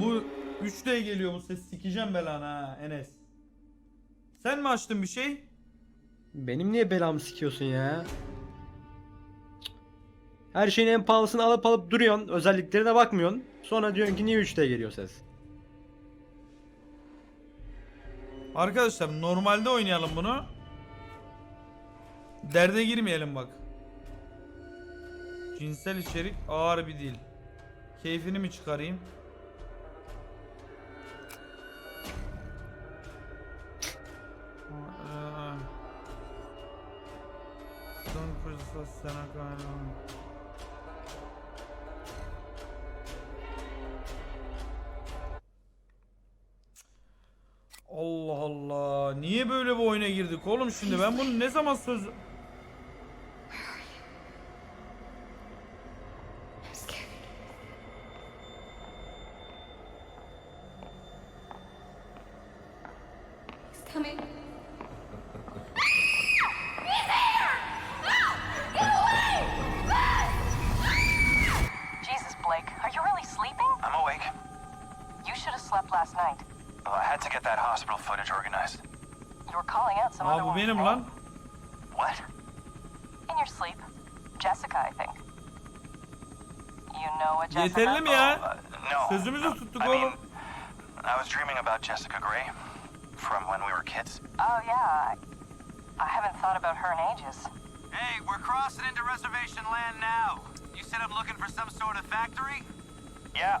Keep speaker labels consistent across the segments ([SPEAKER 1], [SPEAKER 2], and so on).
[SPEAKER 1] Bu 3D geliyor bu ses sikeceğim belanı ha Enes. Sen mi açtın bir şey?
[SPEAKER 2] Benim niye belamı sikiyorsun ya? Her şeyin en pahalısını alıp alıp duruyorsun. Özelliklerine bakmıyorsun. Sonra diyorsun ki niye 3D geliyor ses?
[SPEAKER 1] Arkadaşlar normalde oynayalım bunu. Derde girmeyelim bak. Cinsel içerik ağır bir dil. Keyfini mi çıkarayım? Son fırsat sana kahraman. Allah Allah. Niye böyle bir oyuna girdik oğlum şimdi? Ben bunu ne zaman söz... Yeterli mi ya?
[SPEAKER 3] Uh.
[SPEAKER 1] Sözümüzü tuttuk
[SPEAKER 3] I
[SPEAKER 1] oğlum.
[SPEAKER 3] I was dreaming about Jessica Gray from when we were kids.
[SPEAKER 4] Oh, yeah. I, I haven't thought about her in ages.
[SPEAKER 5] Hey, we're crossing into reservation land now. You said I'm looking for some sort of factory?
[SPEAKER 3] Yeah,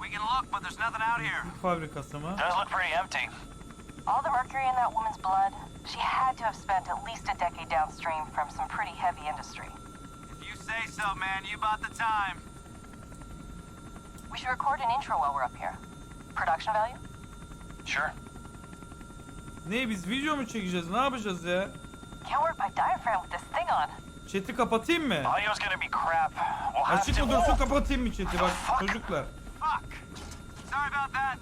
[SPEAKER 5] We can look, but there's nothing out here.
[SPEAKER 1] Fabrikası mı?
[SPEAKER 3] does look pretty empty.
[SPEAKER 4] All the mercury in that woman's blood, she had to have spent at least a decade downstream from some pretty heavy industry.
[SPEAKER 5] If you say so, man, you bought the time.
[SPEAKER 4] We should record an intro while we're up here. Production value?
[SPEAKER 3] Sure.
[SPEAKER 1] Ne biz video mu çekeceğiz? Ne yapacağız ya?
[SPEAKER 4] Can't work my diaphragm with this thing on.
[SPEAKER 1] Chat'i kapatayım mı?
[SPEAKER 3] Audio's gonna be crap. We'll have
[SPEAKER 1] Açık
[SPEAKER 3] to.
[SPEAKER 1] mı dursun kapatayım mı chat'i bak çocuklar.
[SPEAKER 5] Fuck. Sorry about that.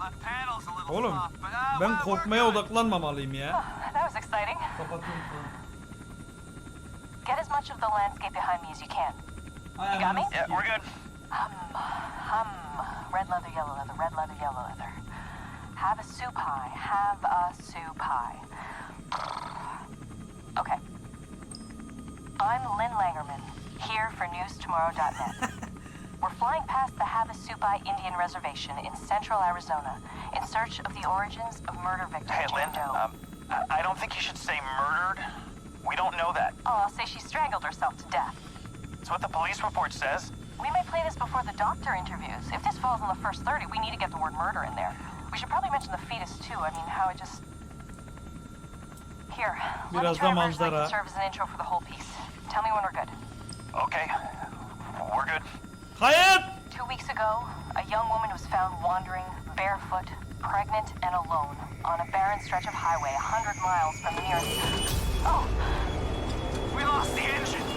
[SPEAKER 5] Left panel's a little
[SPEAKER 1] Oğlum
[SPEAKER 5] soft, but uh,
[SPEAKER 1] ben korkmaya odaklanmamalıyım ya.
[SPEAKER 4] That was exciting.
[SPEAKER 1] Kapatayım
[SPEAKER 4] Get as much of the landscape behind me as you can. You got me?
[SPEAKER 3] Yeah, we're good.
[SPEAKER 4] Hum, hum. Red leather, yellow leather, red leather, yellow leather. Have a soup pie. Have a soup pie. Okay. I'm Lynn Langerman, here for newstomorrow.net. We're flying past the Havasupai Indian Reservation in central Arizona in search of the origins of murder victim
[SPEAKER 3] Hey, Lynn.
[SPEAKER 4] Doe.
[SPEAKER 3] Um, I, I don't think you should say murdered. We don't know that.
[SPEAKER 4] oh, I'll say she strangled herself to death.
[SPEAKER 3] It's what the police report says.
[SPEAKER 4] We may play this before the doctor interviews. If this falls in the first 30, we need to get the word murder in there. We should probably mention the fetus too. I mean, how it just. Here, let me
[SPEAKER 1] Biraz
[SPEAKER 4] try
[SPEAKER 1] da
[SPEAKER 4] that
[SPEAKER 1] manzara.
[SPEAKER 4] can serve as an intro for the whole piece. Tell me when we're good.
[SPEAKER 3] Okay, we're good.
[SPEAKER 1] Hayat!
[SPEAKER 4] Two weeks ago, a young woman was found wandering, barefoot, pregnant, and alone on a barren stretch of highway 100 miles from the nearest. Oh,
[SPEAKER 5] We lost the engine.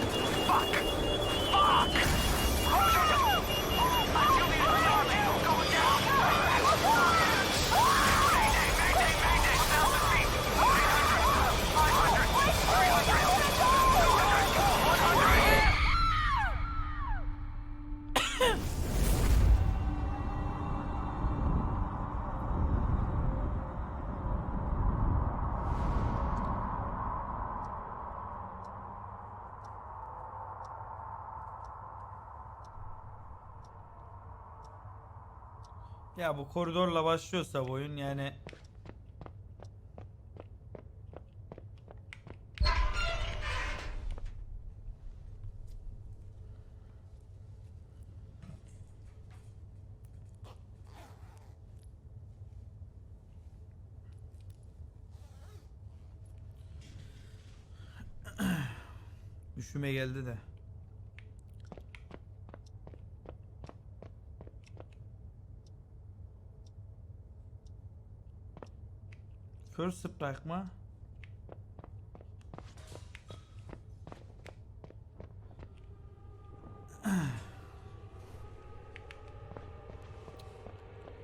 [SPEAKER 1] Ya bu koridorla başlıyorsa bu oyun yani Üşüme geldi de. Strike mı?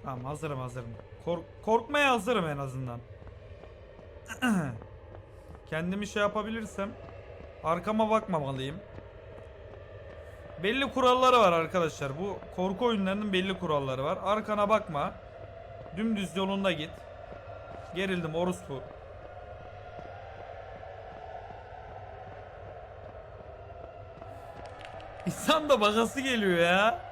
[SPEAKER 1] Tamam hazırım hazırım. Kork korkmaya hazırım en azından. Kendimi şey yapabilirsem arkama bakmamalıyım. Belli kuralları var arkadaşlar. Bu korku oyunlarının belli kuralları var. Arkana bakma. Dümdüz yolunda git. Gerildim orospu. İnsan da bakası geliyor ya.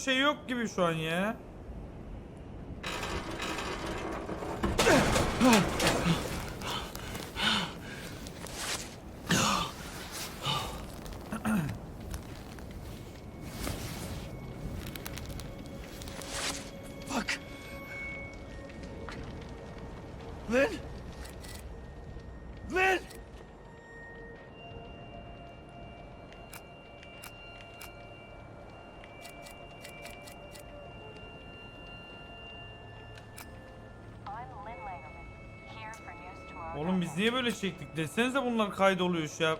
[SPEAKER 1] Şey yok gibi şu an ya.
[SPEAKER 5] Lynn? Lynn?
[SPEAKER 1] Böyle çektik? Desenize bunlar kaydoluyor şu ya.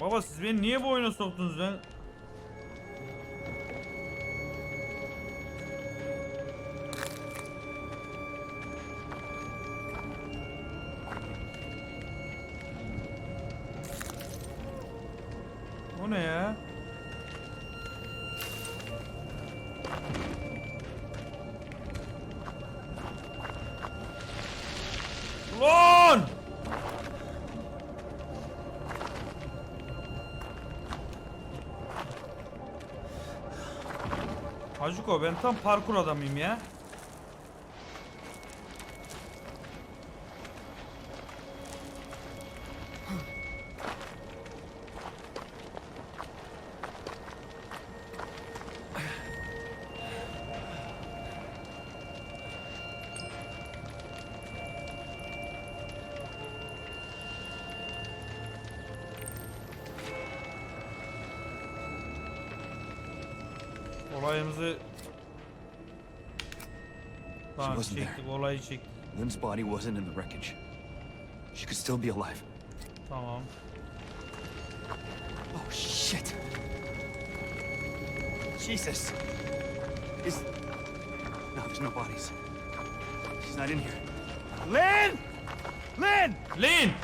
[SPEAKER 1] Baba siz beni niye bu oyuna soktunuz lan? Hacıko ben tam parkur adamıyım ya. Tamam
[SPEAKER 6] wasn't there.
[SPEAKER 1] olayı çektik.
[SPEAKER 6] Lynn's body wasn't in the wreckage. She could still be alive.
[SPEAKER 1] Tamam.
[SPEAKER 6] Oh shit! Jesus! Is no, there's no bodies. She's not in here. Lynn! Lynn!
[SPEAKER 1] Lin!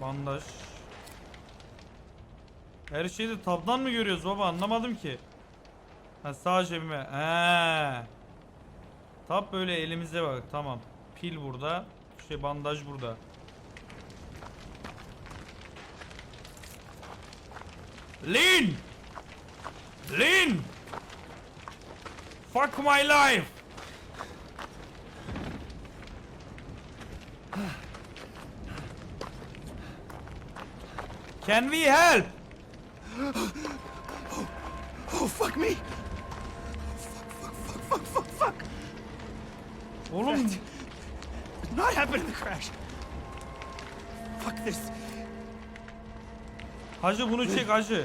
[SPEAKER 1] Bandaj. Her şeyi de tabdan mı görüyoruz baba anlamadım ki. Ha sağ cebime. He. Tab böyle elimizde bak tamam. Pil burada. Şey bandaj burada. Lin! Lin! Fuck my life! Can we help?
[SPEAKER 6] Oh fuck me! Fuck! Fuck! Fuck! Fuck! Fuck!
[SPEAKER 1] Oğlum
[SPEAKER 6] Did not happen in the crash. Fuck this!
[SPEAKER 1] hacı bunu çek hacı.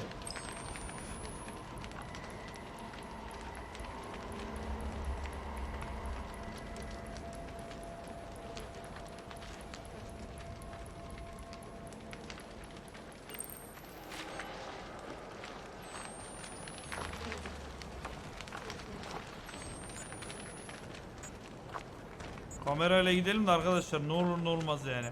[SPEAKER 1] Kamerayla gidelim de arkadaşlar ne olur ne olmaz yani.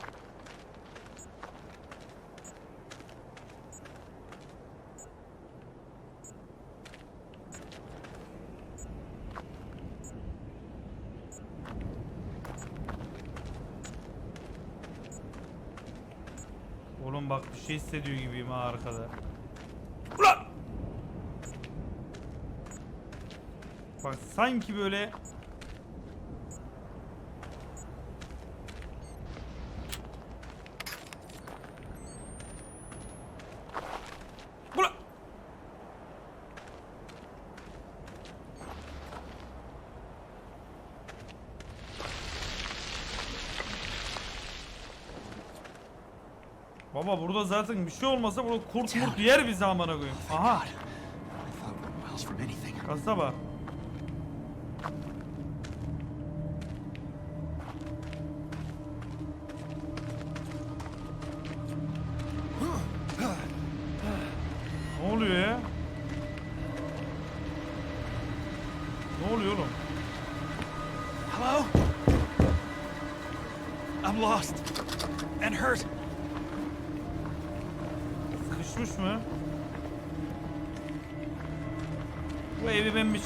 [SPEAKER 1] Oğlum bak bir şey hissediyor gibiyim ha arkada. Ulan! Bak sanki böyle Baba burada zaten bir şey olmasa burada kurt murt yer bizi amına koyayım. Aha kasaba.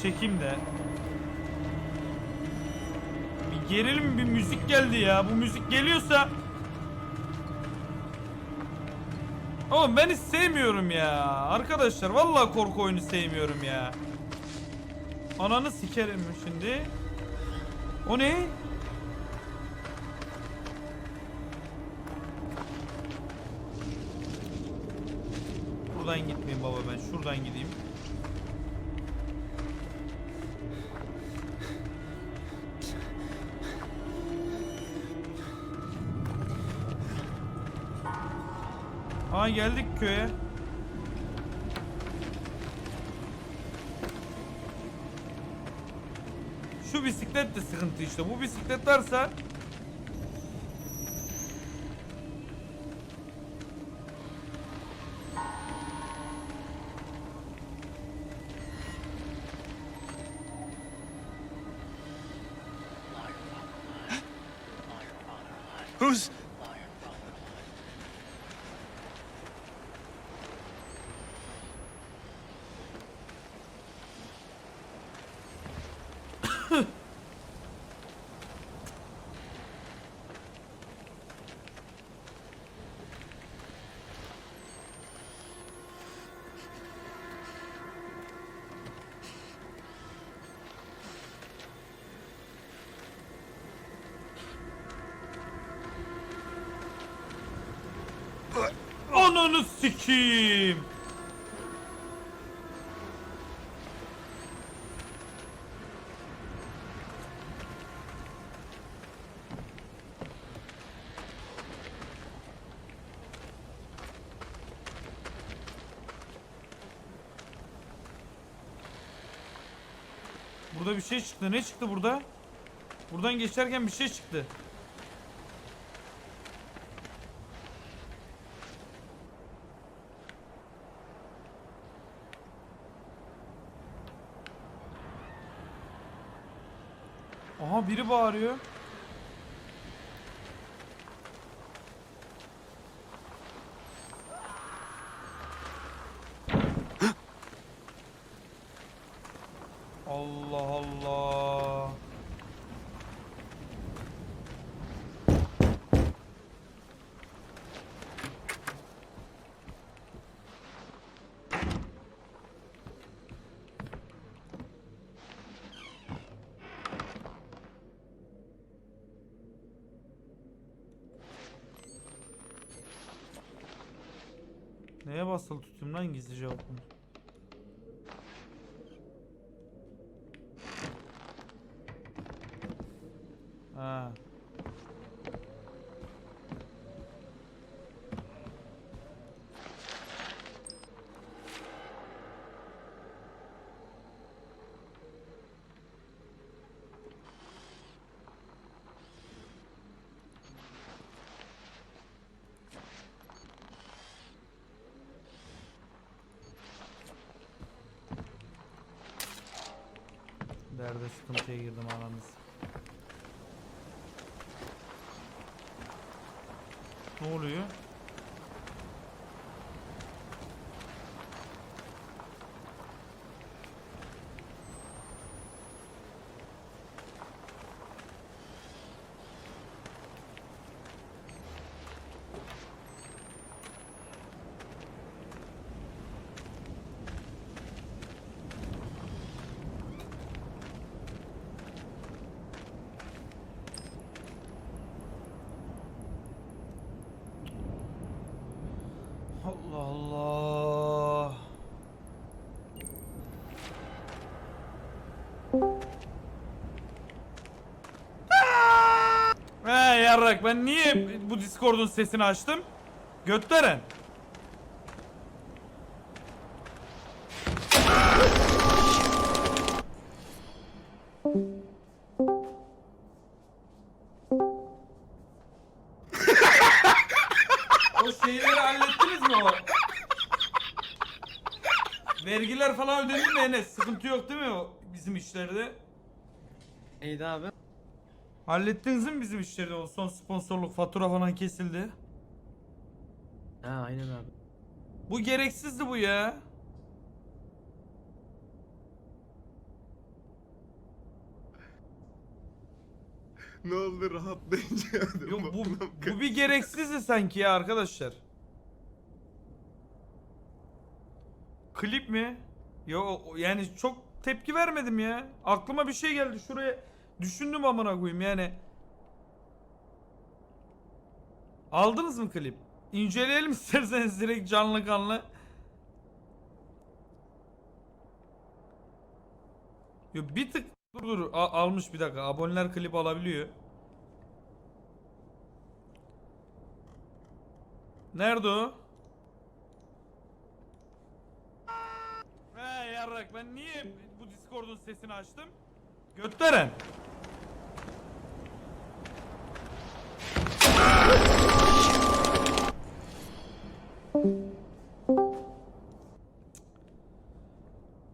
[SPEAKER 1] Çekeyim de. Bir gerilim bir müzik geldi ya. Bu müzik geliyorsa Oğlum ben hiç sevmiyorum ya. Arkadaşlar vallahi korku oyunu sevmiyorum ya. Ananı sikerim şimdi. O ne? Buradan gitmeyeyim baba ben. Şuradan gideyim. Aa geldik köye. Şu bisiklet de sıkıntı işte. Bu bisiklet varsa Ananı sikeyim. Burada bir şey çıktı. Ne çıktı burada? Buradan geçerken bir şey çıktı. Aha biri bağırıyor. Allah Allah. Neye basılı tutayım lan gizli cevabını? Ha. Derde sıkıntıya girdim ananız. Ne oluyor? Allah Allah. He yarrak ben niye bu Discord'un sesini açtım? Götteren. Vergiler falan ödedin mi Enes? Sıkıntı yok değil mi o bizim işlerde?
[SPEAKER 2] Neydi abi?
[SPEAKER 1] Hallettiniz mi bizim işleri o son sponsorluk fatura falan kesildi.
[SPEAKER 2] Ha aynen abi.
[SPEAKER 1] Bu gereksizdi bu ya.
[SPEAKER 7] Ne oldu rahatlayınca?
[SPEAKER 1] Yok bu, bu bir gereksizdi sanki ya arkadaşlar. Klip mi? Yo yani çok tepki vermedim ya. Aklıma bir şey geldi şuraya düşündüm amına koyayım yani. Aldınız mı klip? İnceleyelim isterseniz direkt canlı kanlı. Yo bir tık dur dur A- almış bir dakika aboneler klip alabiliyor. Nerede o? He yarrak ben niye bu Discord'un sesini açtım? Götteren.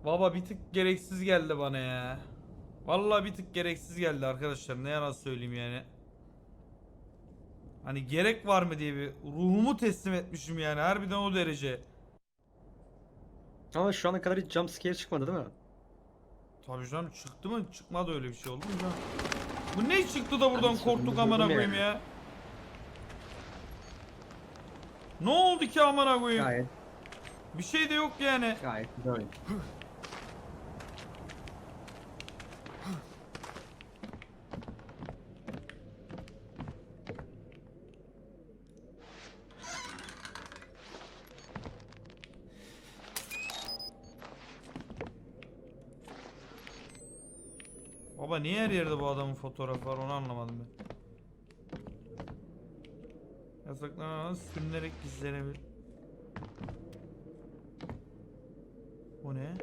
[SPEAKER 1] Baba bir tık gereksiz geldi bana ya. Vallahi bir tık gereksiz geldi arkadaşlar. Ne yalan söyleyeyim yani. Hani gerek var mı diye bir ruhumu teslim etmişim yani harbiden o derece.
[SPEAKER 2] Ama şu ana kadar hiç jump scare çıkmadı değil mi?
[SPEAKER 1] Tabii canım çıktı mı? Çıkmadı öyle bir şey oldu mu canım? Bu ne çıktı da buradan
[SPEAKER 2] hiç
[SPEAKER 1] korktuk amına koyayım ya? Ne oldu ki amına koyayım?
[SPEAKER 2] Gayet
[SPEAKER 1] Bir şey de yok yani.
[SPEAKER 2] gayet güzel oyun.
[SPEAKER 1] Baba niye her yerde bu adamın fotoğrafı var onu anlamadım ben. Yasaklanan sürünerek gizlenebilir. Bu ne?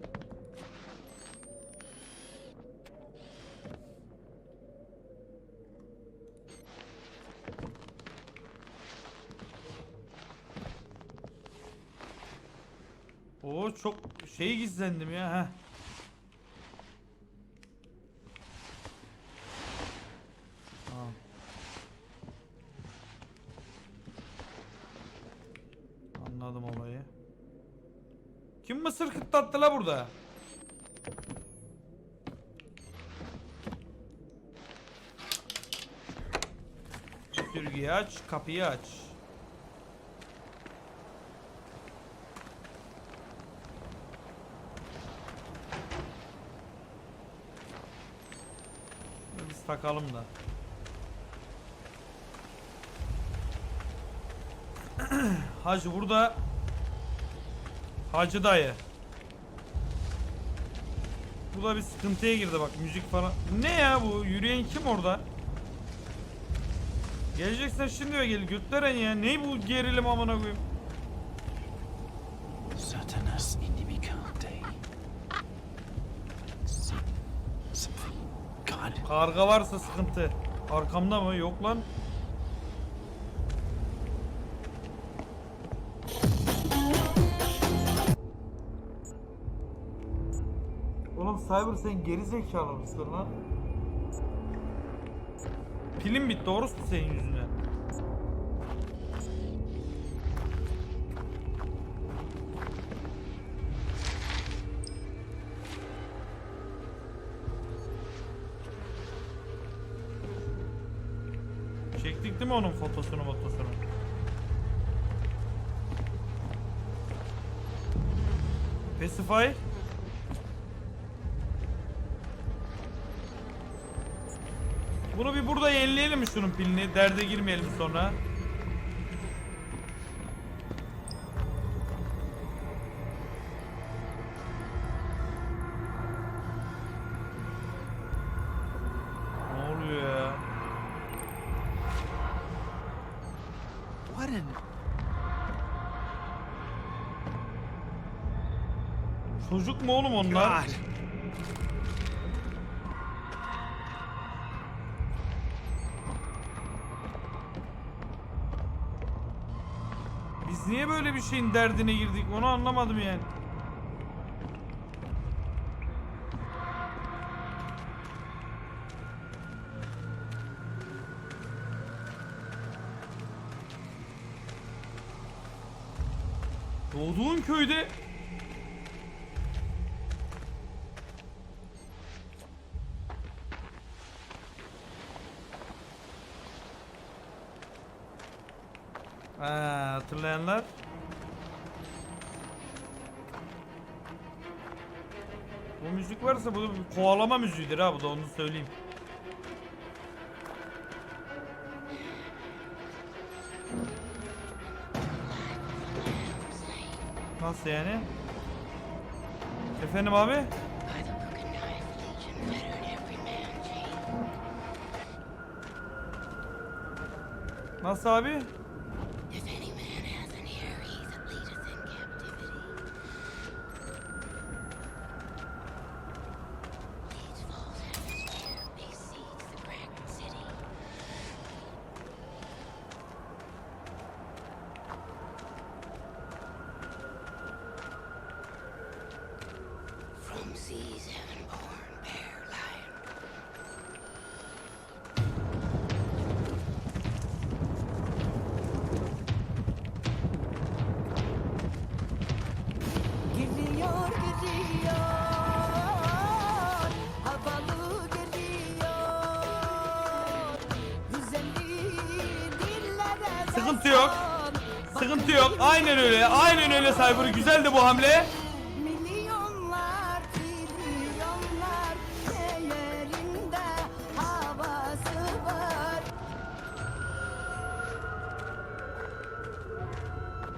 [SPEAKER 1] Oo çok şey gizlendim ya ha. Kıtlattı la burada? Süpürgeyi aç, kapıyı aç. Biz takalım da. Hacı burada Hacı dayı. Bu da bir sıkıntıya girdi bak müzik falan. Ne ya bu? Yürüyen kim orada? Geleceksen şimdi ve gel götleren ya. Ne bu gerilim amına koyayım?
[SPEAKER 6] Satanas.
[SPEAKER 1] Karga varsa sıkıntı. Arkamda mı? Yok lan. Cyber sen geri zekalı mısın lan? Pilim bitti orospu senin yüzünden. Çektik değil mi onun fotosunu fotosunu? Pacify. Bunu bir burada yenileyelim mi şunun pilini? Derde girmeyelim sonra. Çocuk mu oğlum onlar?
[SPEAKER 6] God.
[SPEAKER 1] Bir şeyin derdine girdik onu anlamadım yani. Doğduğun köyde Varsa bu bir kovalama müziğidir ha bu da onu söyleyeyim. Nasıl yani? Efendim abi? Nasıl abi? Cyber. Güzeldi bu hamle.
[SPEAKER 8] Milyonlar trilyonlar Ellerinde havası var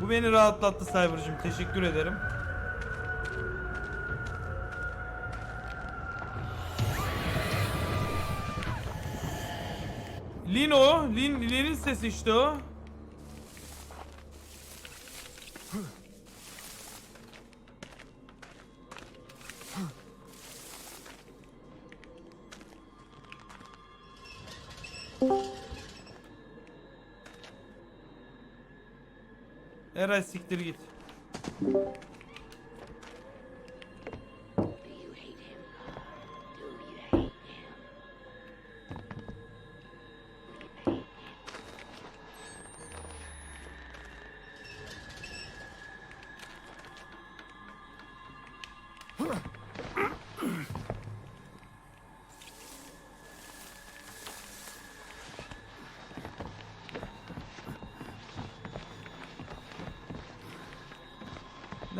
[SPEAKER 1] Bu beni rahatlattı Cyber'cığım. Teşekkür ederim. Lin o. Lin, Lin'in sesi işte o. siktir git.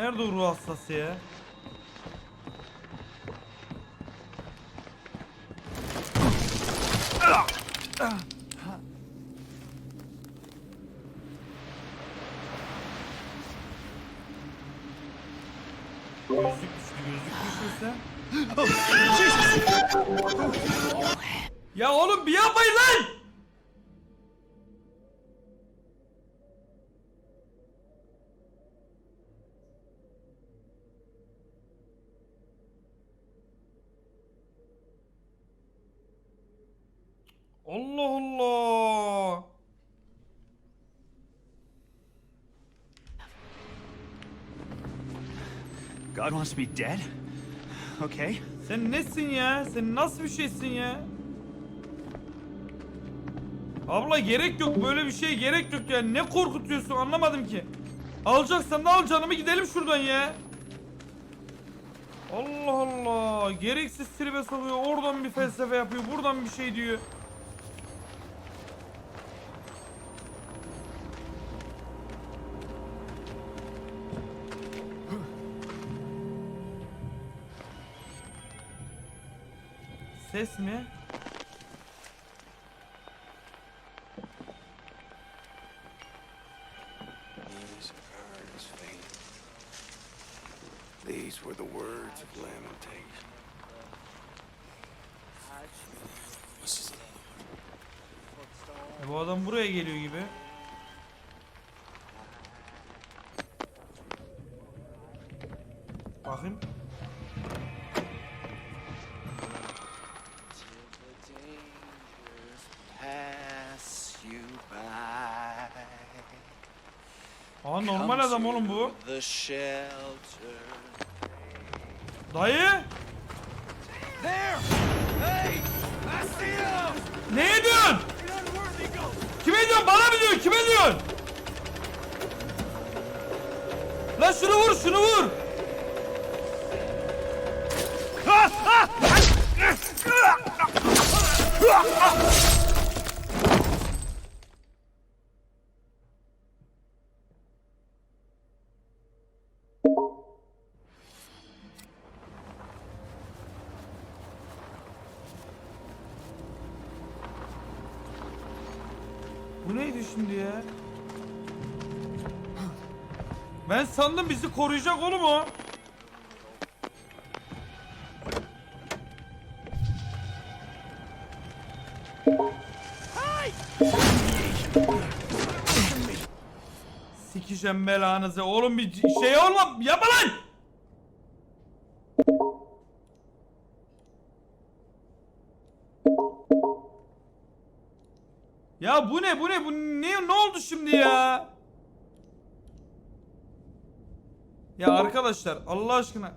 [SPEAKER 1] Nerede o ruh hastası ya? Allah Allah.
[SPEAKER 6] God wants me dead? Okay.
[SPEAKER 1] Sen nesin ya? Sen nasıl bir şeysin ya? Abla gerek yok böyle bir şey gerek yok ya. Ne korkutuyorsun anlamadım ki. Alacaksan da al canımı gidelim şuradan ya. Allah Allah. Gereksiz tribe sokuyor. Oradan bir felsefe yapıyor. Buradan bir şey diyor. Ses mi?
[SPEAKER 7] These were the words of lamentation.
[SPEAKER 1] E bu adam buraya geliyor gibi. Oğlum bu. Dayı.
[SPEAKER 6] There! Hey! I see him!
[SPEAKER 1] Ne diyorsun? Kime diyorsun? Bana mı diyorsun? Kime diyorsun? Lan şunu vur, şunu vur. Bu sandım bizi koruyacak oğlum o. Sikeceğim belanızı. Oğlum bir şey olma. Yapma lan. Ya bu ne bu ne bu ne ne oldu şimdi ya? Ya arkadaşlar Allah aşkına.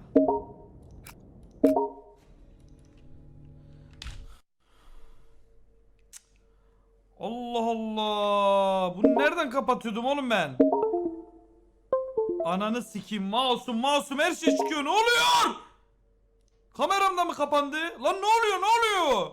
[SPEAKER 1] Allah Allah. Bunu nereden kapatıyordum oğlum ben? Ananı sikeyim. Masum masum her şey çıkıyor. Ne oluyor? Kameram da mı kapandı? Lan ne oluyor ne oluyor?